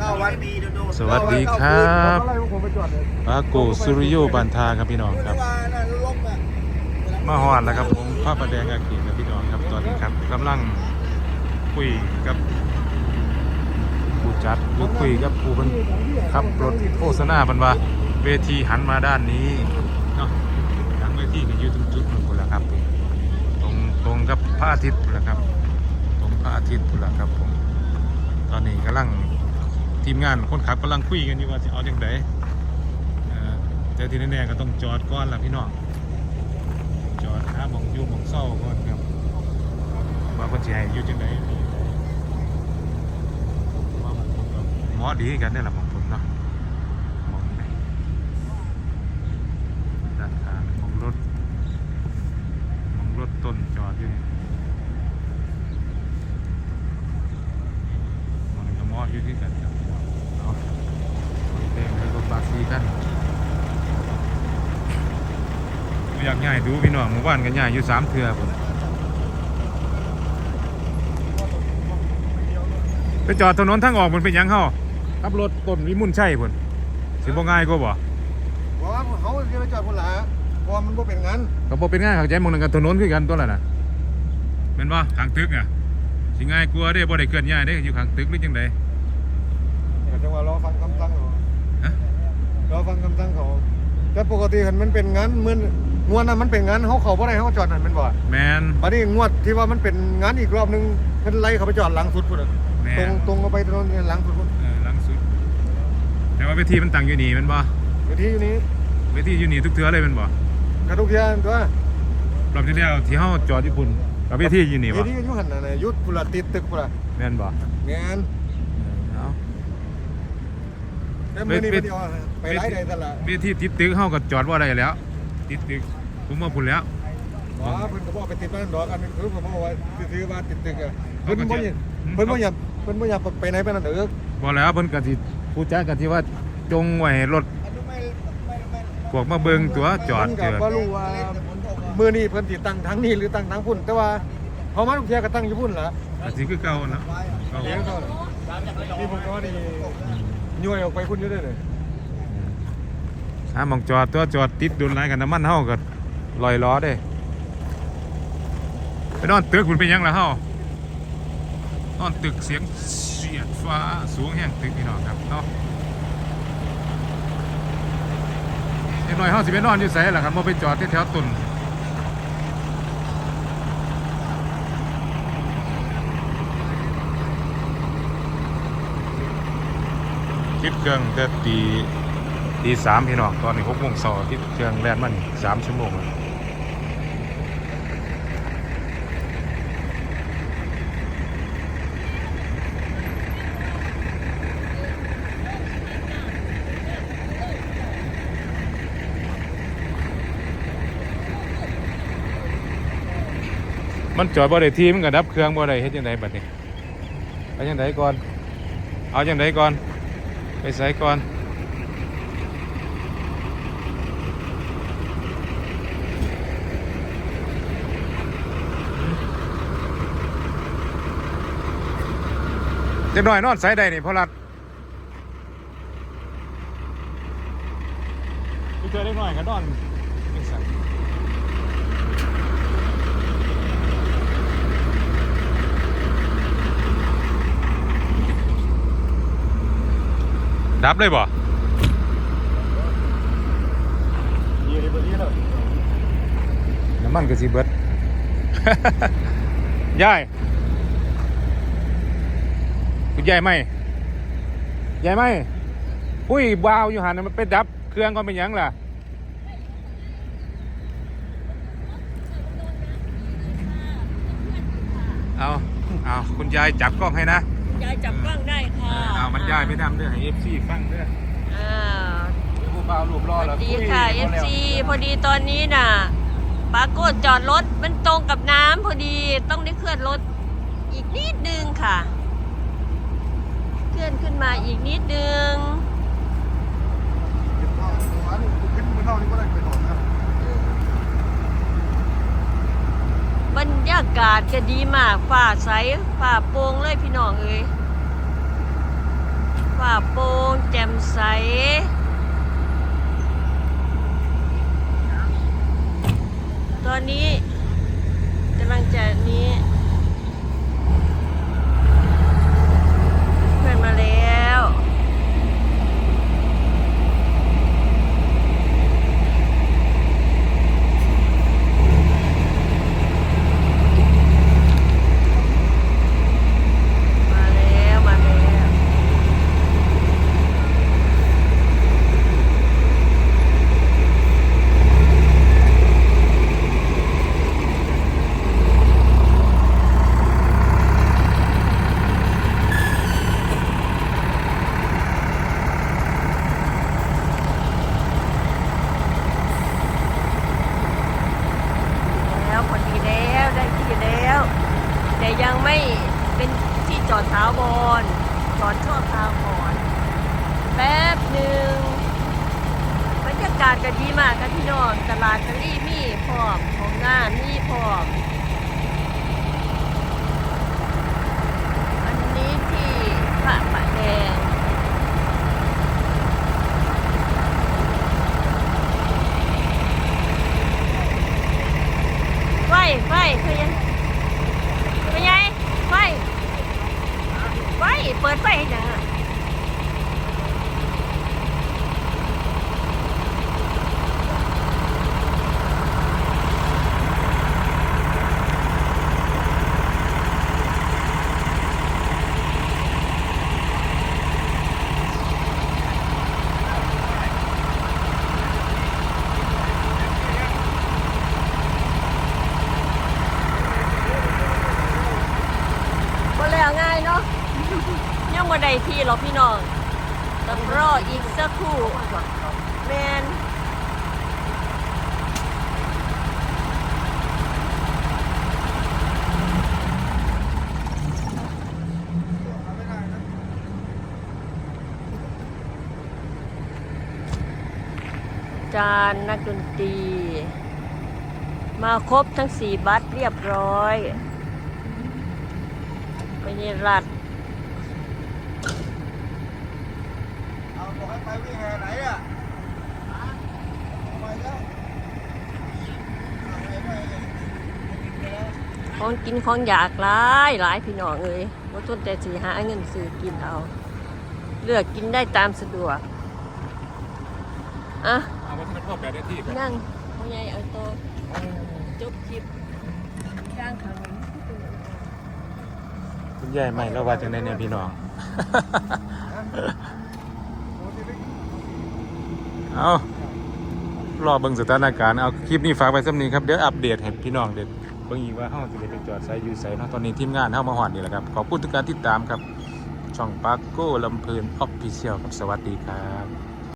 ก็วันดีโดดสวัสดีครับอะไรผมไปจอดเลยปาโกสุริโยบันทาครับพี่น้องครับว่าน่ะลมอะมาฮอดแล้วครับผมพระประแดงอากีครับพี่น้องครับตอนนี้ครับกำลังคุยกับผู้จัดหรือคุยกับผู้เพิ่นขับรถโฆษณาเพิ่นว่าเวทีหันมาด้านนี้เนาะทางเวทีก็อยู่ตรงจุดนั้นพุ่นละครับผมตรงตรงกับพระอาทิตย์พุ่นละครับ ตรงพระอาทิตย์พุ่นละครับผมตอนนี้กำลัง ทีมงานคนขับกำลังคุยกันอยู่ว่าจะเอาจังไดเอ่อแต่ที่แน่ๆก็ต้องจอดก่อนล่ะพี่น้องจอดหาหมองยู่หมองเศร้าก่อนครับว่าเพิ่นสิให้อยู่จังไดว่าหมองผมก็หมอดีกันนี่แหละหมองผมเนาะมองไหนด้านข้างมองรถมองรถต้นจอดอยู่นี่มองนี้ก็หมออยู่ที่กันครับเอาเต็มเลย รถบัสสี่คันอยากง่ายดูพี่น้องหมู่บ้านกันง่ายอยู่สามเทือผมไปจอดถนนทางออกมันเป็นหยังเข้าขับรถต้นวิมุนใช่พุ่นสิบ่ง่ายก็บ่บอกว่าเขาจะไปจอดคนละเพราะว่ามันบ่เป็นงานก็บ่เป็นง่ายเข้าใจหมองนึงกันถนนคือกันตัวละน่ะแม่นบ่ทางตึกอะสิง่ายกลัวาเด้บ่ได้เคลื่อนย้ายเด้อยู่ข้างตึกหรือจังไดแต่จังหวะรอฟังคำสั่งเขาฮะ รอฟังคำสั่งเขา แต่ปกติคันมันเป็นงานเหมือนงวดนั้นมันเป็นงานเขาเขาบ่ได้เขาจอดนั่นเป็นบ่แม่นบัดนี้งวดที่ว่ามันเป็นงานอีกรอบนึงเพิ่นไล่เขาไปจอดหลังสุดพุ่นน่ะแม่ตรงนตรงเอาไปตรงหลังสุดพุ่นเออหลังสุด แต่ว่าเวทีมันตั้งอยู่นี่แม่นบ่อยู่ที่อยู่นี้เวทีอยู่นี่ทุกเทื่อเลยแม่นบ่กระทุกเทียนตัวรอบที่แล้วที่เฮาจอดอยู่พุ่นกับเวทีอยู่นี่อยู่บ่ที่อยู่หันน่ะนะยุดพุ่นละติดตึกพุ่นละแม่นบ่งานเอา แต่มื้อนี้เพิ่นสิเอาไปไล่ได้ซั่นล่ะเวทีติดตึกเฮาก็จอดว่าได้แล้ว ติดตึกผมมาพุ่นแล้วอ๋อเพิ่นก็บอกไปติดบ้านดอกอันนี้คือผมบอกว่าซื้อบ้านติดตึกอะเขาเพิ่นก็บ่จะอยากเพิ่นบ่อยากเพิ่นบ่อยากไปไหนไปนั่นเด้อบ่แล้วเพิ่นก็สิผู้จัดก็สิว่าจงไว้ให้รถพวกมาเบิ่งตัวจอดเพิ่นเกิก็ดบ่รู้ว่ามื้อนี้เพิ่นสิตั้งทางนี้หรือตั้งทางพุ่นแต่ว่าพอมาทุกเที่ยก็ตั้งอยู่พุ่นล่ะก็สิคือเก่าเนาะเก่าเดี๋ยวเขานี่ผมก็ว่านี่ ย่วยออกไปพุ่นอยู่เด้เลยหามองจอดตัวจอดติดดุนหลายกันน้ำมันเฮาก็ลอยล้อเด้ไปนอนตึกพุ่นเป็นยังล่ะเฮานอนตึกเสียงเสียดฟ้าสูงแห่งตึกพี่น้องครับเนาะเด็กน้อยเฮาสิไปนอนอยู่ไสล่ะครับบ่ไปจอดที่แถวตุน คิดเครื่องแต่ตีตีสามพี่น้องตอนนี้หกโมงสอคิดเครื่องแล่นมันสามชั่วโมงมันจอดบ่ได้ทีมันก็ดับเครื่องบ่ได้เฮ็ดจังไดบัดนี้ไปจังไดก่อน เอาจังไดก่อน ไปใส่ก่อนเด็กน้อยนอนใส่ใดนี่พอรัดไปเจอเด็กน้อยก็นอนจังซั่น ดับเลยบ่ยี่นี่บ่ดีแล้วน้ำมันก็สิเบิดยายคุณยายไหมยายไหมอุ้ยวาวอยู่หันน่ะมันไปดับ เครื่องก็เป็นหยังล่ะเอาเอาคุณยายจับกล้องให้นะ ยายจับกล้องได้ค่ะเอามันยายไปดำเด้อให้เอฟซีฟังเด้ออ่าผู้บ่าวรูปรอสแล้ววัสดีค่ะ FC พอดีตอนนี้น่ะปรากฏจอดรถมันตรงกับน้ำพอดีต้องได้เคลื่อนรถอีกนิดนึงค่ะ เคลื่อนขึ้นมาอีกนิดนึงอันนี้ขึ้นมื้อเท่านี้บ่ได้ไปนอนครั บรรยากาศก็ดีมากฝ่าใสฝ่าโปร่งเลยพี่น้องเอ้ยฝ่าโปร่งแจ่มใสตอนนี้กำลังจะนี้เพื่อนมาแล้ว มาแล้วมาแล้ว แล้วพอดีแล้วได้ที่แล้ว แต่ยังไม่เป็นที่จอดเท้าวรจอนชั่วคราวก่อนแป๊บหนึ่งบรรยากาศก็ดีมากครันพี่น้องตลาดกะลี่มีพร้อมของหน้ามีพร้อม อันนี้ที่พระประแดง ไฟไฟคือยังเป็นไงไฟไฟ เปิดไฟให้จังอะบ่แล้วง่ายเนาะ ยังบ่ ได้ที่หรอกพี่น้องต้องรออีกสักครู่แมนจานนักดนตรี มาครบทั้งสี่บัตรเรียบร้อยไปนี่รัด เอา บอกให้ไปวิ่งแห่ไหนอะไปแล้วเอาไปไปไปแล้วของกินของอยากหลายหลายพี่น้องเอ้ยว่าต้นแต่สีหาเงินซื้อกินเอา เลือกกินได้ตามสะดวก อะเอาไว้ที่มันพ่อแปดได้ที่นั่งพ่อใหญ่เอาโตะจบคลิปย่างขนมคุณยายใหม่แล้วว่าจังไดเนี่ยพี่น้อง เอารอเบิ่งสถานการณ์เอาคลิปนี้ฝากไปสักนี้ครับเดี๋ยวอัปเดตให้พี่น้องเด็ดเบิ่งอีกว่าเฮาสิได้ไปจอดไสอยู่ไสเนาะตอนนี้ทีมงานเฮามาฮอดนี่แหละครับขอบคุณทุกการติดตามครับ ช่องปาโก้ลำเพลินออฟฟิเชียลครับสวัสดีครับ